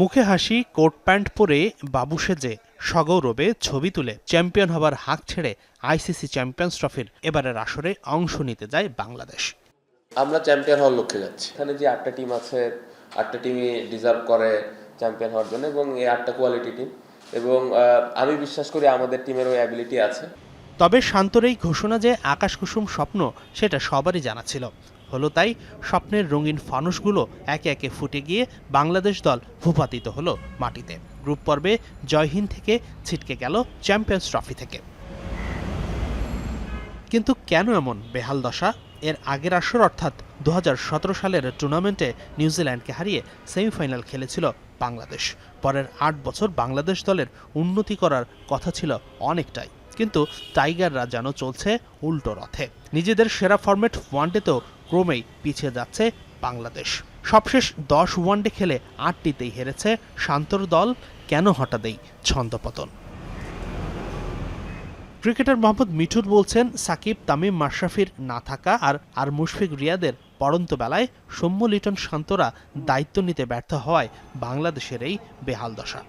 মুখে হাসি coat pant পরে বাবু সেজে সগৌরবে ছবি তুলে চ্যাম্পিয়ন হবার হাঁক ছেড়ে আইসিসি চ্যাম্পিয়ন্স ট্রফির এবারের আসরে অংশ নিতে যায় বাংলাদেশ। আমরা চ্যাম্পিয়ন হওয়ার লক্ষ্যে যাচ্ছি। এখানে যে আটটা টিম আছে আটটা টিমই ডিজার্ভ করে চ্যাম্পিয়ন হওয়ার জন্য এবং এই আটটা কোয়ালিটি টিম এবং আমি বিশ্বাস করি আমাদের টিমের ওই অ্যাবিলিটি আছে। তবে শান্তর এই ঘোষণা যে আকাশ কুসুম স্বপ্ন সেটা সবারই জানা ছিল। হলো তাই স্বপ্নের রঙিন ফানুসগুলো একে একে ফুটে গিয়ে বাংলাদেশ দল ভূপাতিত হলো মাটিতে। গ্রুপ পর্বে জয়হীন থেকে ছিটকে গেল চ্যাম্পিয়ন্স ট্রফি থেকে। কিন্তু কেন এমন বেহাল দশা? এর আগের আসর অর্থাৎ দু হাজার সতেরো সালের টুর্নামেন্টে নিউজিল্যান্ডকে হারিয়ে সেমিফাইনাল খেলেছিল বাংলাদেশ। পরের আট বছর বাংলাদেশ দলের উন্নতি করার কথা ছিল অনেকটাই। কিন্তু টাইগাররা যেন চলছে উল্টো রথে। নিজেদের সেরা ফরম্যাট ওয়ানডেতেও ক্রমেই পিছিয়ে যাচ্ছে বাংলাদেশ। সবশেষ দশ ওয়ানডে খেলে আটটিতেই হেরেছে শান্তর দল, কেন হঠাৎই ছন্দপতন? ক্রিকেটার মোহাম্মদ মিঠুর বলছেন, সাকিব, তামিম, মাশরাফির না থাকা আর আর মুশফিক রিয়াদের পড়ন্ত বেলায় সৌম্য লিটন শান্তরা দায়িত্ব নিতে ব্যর্থ হওয়ায় বাংলাদেশের এই বেহাল দশা।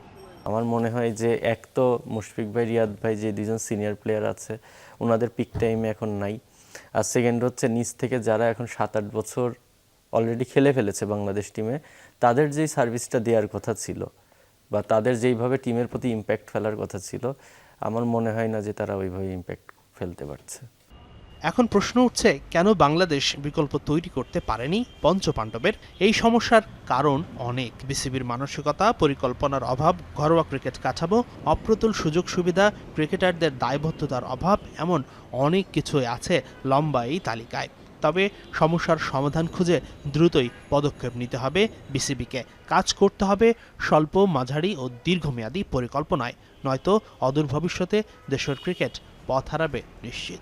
আমার মনে হয় যে এক তো মুশফিক ভাই, রিয়াদ ভাই যে দুজন সিনিয়র প্লেয়ার আছে ওনাদের পিক টাইমে এখন নাই। আর সেকেন্ড হচ্ছে নিচ থেকে যারা এখন সাত আট বছর অলরেডি খেলে ফেলেছে বাংলাদেশ টিমে তাদের যেই সার্ভিসটা দেওয়ার কথা ছিল বা তাদের যেইভাবে টিমের প্রতি ইম্প্যাক্ট ফেলার কথা ছিল, আমার মনে হয় না যে তারা ওইভাবে ইম্প্যাক্ট ফেলতে পারছে। এখন প্রশ্ন উঠছে, কেন বাংলাদেশ বিকল্প তৈরি করতে পারেনি পঞ্চপাণ্ডবের? এই সমস্যার কারণ অনেক। বিসিবির মানসিকতা, পরিকল্পনার অভাব, ঘরোয়া ক্রিকেট কাঠামো, অপ্রতুল সুযোগ সুবিধা, ক্রিকেটারদের দায়বদ্ধতার অভাব, এমন অনেক কিছুই আছে লম্বা এই তালিকায়। তবে সমস্যার সমাধান খুঁজে দ্রুতই পদক্ষেপ নিতে হবে বিসিবিকে। কাজ করতে হবে স্বল্প, মাঝারি ও দীর্ঘমেয়াদী পরিকল্পনায়, নয়তো অদূর ভবিষ্যতে দেশের ক্রিকেট পথ হারাবে নিশ্চিত।